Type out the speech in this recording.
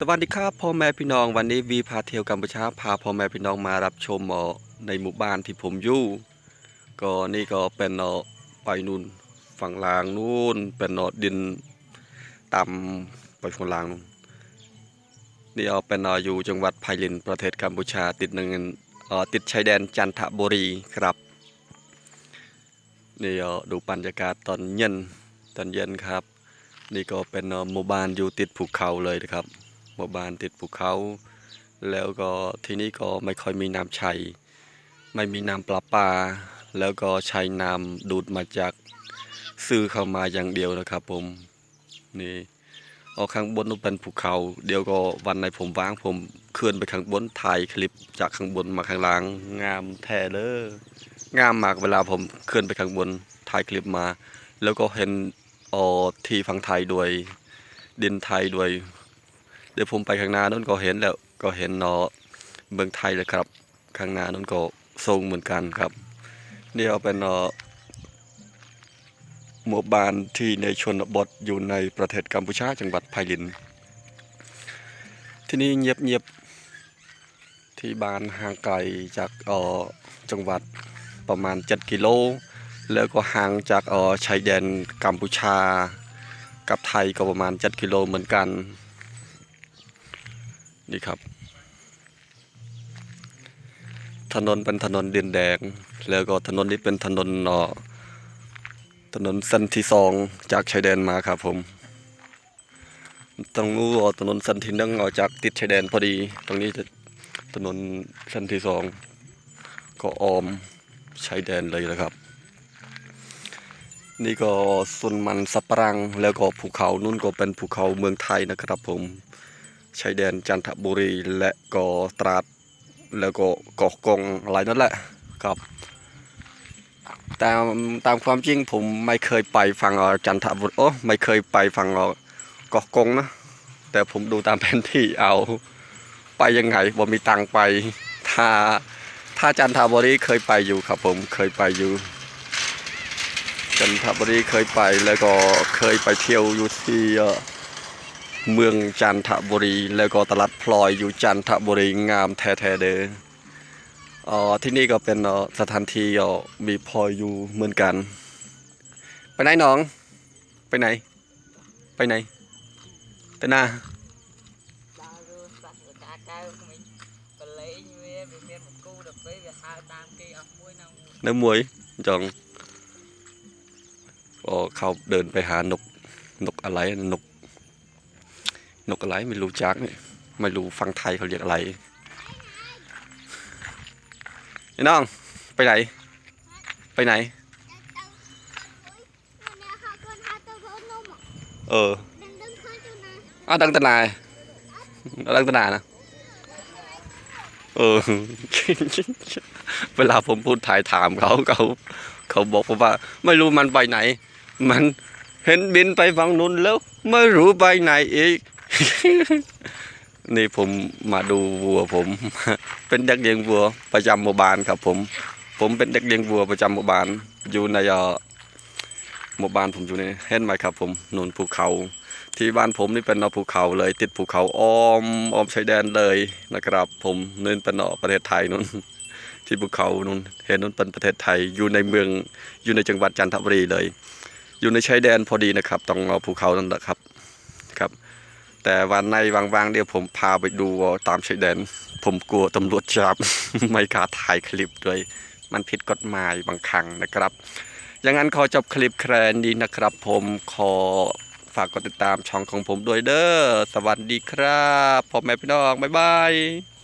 สวัสดีครับพ่อแม่พี่น้องวันนี้วีพาเที่ยวกัมพูชาพาพ่อแม่พี่น้องมารับชมเอ่อในหมู่บ้านที่ผมอยู่ก็นี่ก็เป็นเอ่อไปนู่นฝั่งลางนู่นเป็นเอ่อดินต่ำไปฝั่งลางนู่นนี่เอาเป็นเอออยู่จังหวัดไผ่ลินประเทศกัมพูชาติดหนึ่งเอ่อติดชายแดนจันทบุรีครับนี่เออดูบรรยากาศตอนเย็นตอนเย็นครับ นี่ก็เป็นเออหมู่บ้านอยู่ติดภูเขาเลยนะครับ หมู่บ้านติดภูเขา แล้วก็ที่นี่ก็ไม่ค่อยมีน้ำใช้ ไม่มีน้ำประปาแล้วก็ใช้น้ำดูดมาจากซื้อเข้ามาอย่างเดียวนะครับผมนี่เอาข้างบนนู้นเป็นภูเขา เดี๋ยวก็วันไหนผมว่างผมเคลื่อนไปข้างบนถ่ายคลิปจากข้างบนมาข้างล่างงามแท้เลยงามมากเวลาผมเคลื่อนไปข้างบนถ่ายคลิปมา แล้วก็เห็นออที่ฝั่งไทยด้วยดินไทยด้วย ดี๋ยวผมไปข้างหน้านั่นก็เห็นแล้วก็เห็นเนาะเมืองไทยเลยครับ ข้างหน้านั่นก็ทรงเหมือนกันครับนี่เอาเป็นเนาะหมู่บ้านที่ในชนบทอยู่ในประเทศกัมพูชาจังหวัดไผ่ลิน ที่นี่เงียบเงียบๆที่บ้านห่างไกลจากเออจังหวัดประมาณ 7 กิโล แล้วก็ห่างจากเออชายแดนกัมพูชา กับไทยก็ประมาณ 7 กิโลเหมือนกัน นี่ครับ ถนนเป็นถนนดินแดง แล้วก็ถนนนี้เป็นถนนเอ่อถนนเส้นที่สองจากชายแดนมาครับผม ตรงนู้นถนนเส้นที่หนึ่งออกจากติดชายแดนพอดี ตรงนี้จะถนนเส้นที่สองก็ออมชายแดนเลยนะครับ นี่ก็ส่วนมันสับปะรังแล้วก็ภูเขานู่นก็เป็นภูเขาเมืองไทยนะครับผม ชายแดนจันทบุรีและก็ตราดแล้วก็เกาะกงอะไรนั่นแหละครับตามตามความจริงผมไม่เคยไปฝั่งจันทบุรีโอ้ไม่เคยไปฝั่งเกาะกงนะแต่ผมดูตามแผนที่เอาไปยังไงบ่มีตังไปถ้าถ้าจันทบุรีเคยไปอยู่ครับผมเคยไปอยู่ จันทบุรีเคยไปแล้วก็เคยไปเที่ยวอยู่ที่ เมืองจันทบุรี แล้วก็ตลาดพลอยอยู่จันทบุรีงามแท้ๆเด้ออที่นี่ก็เป็นสถานที่มีพลอยอยู่เหมือนกัน ไปไหนน้อง ไปไหน ไปไหนไปน้าน้ำมวยจองเขาเดินไปหานกนกอะไรนก นกอะไรไม่รู้จักเนี่ยไม่รู้ฟังไทยเขาเรียกอะไรไอ้น้อง ไปไหน ไปไหน เอออ้าวดังตนายดังตนานะเออเวลาผมพูดถ่ายถามเขาเขาเขาบอกผมว่า ไม่รู้มันไปไหน มันเห็นบินไปฝั่งนู้นแล้ว ไม่รู้ไปไหนอีก นี่ผมมาดูวัวผม เป็นเด็กเลี้ยงวัวประจำหมู่บ้านครับผม ผมเป็นเด็กเลี้ยงวัวประจำหมู่บ้านอยู่ในหมู่บ้านผมอยู่ในเห็นไหมครับ ผมนูนภูเขา ที่บ้านผมนี่เป็นนาะภูเขาเลย ติดภูเขาอ้อมอ้อมชายแดนเลยนะครับ ผมนี่เป็นนาะประเทศไทยนู่นที่ภูเขานู่นเห็นนู่นเป็นประเทศไทยอยู่ในเมืองอยู่ในจังหวัดจันทบุรีเลย อยู่ในชายแดนพอดีนะครับตรงเอ่อภูเขานั่นแหละครับครับ แต่วันในวางๆเดี๋ยวผมพาไปดูตามชายแดน ผมกลัวตำรวจจับไม่กล้าถ่ายคลิปด้วยมันผิดกฎหมายบางครั้งนะครับ อย่างนั้นขอจบคลิปแครนี้นะครับ ผมขอฝากกดติดตามช่องของผมด้วยเด้อ สวัสดีครับพ่อแม่พี่น้อง บ๊ายบาย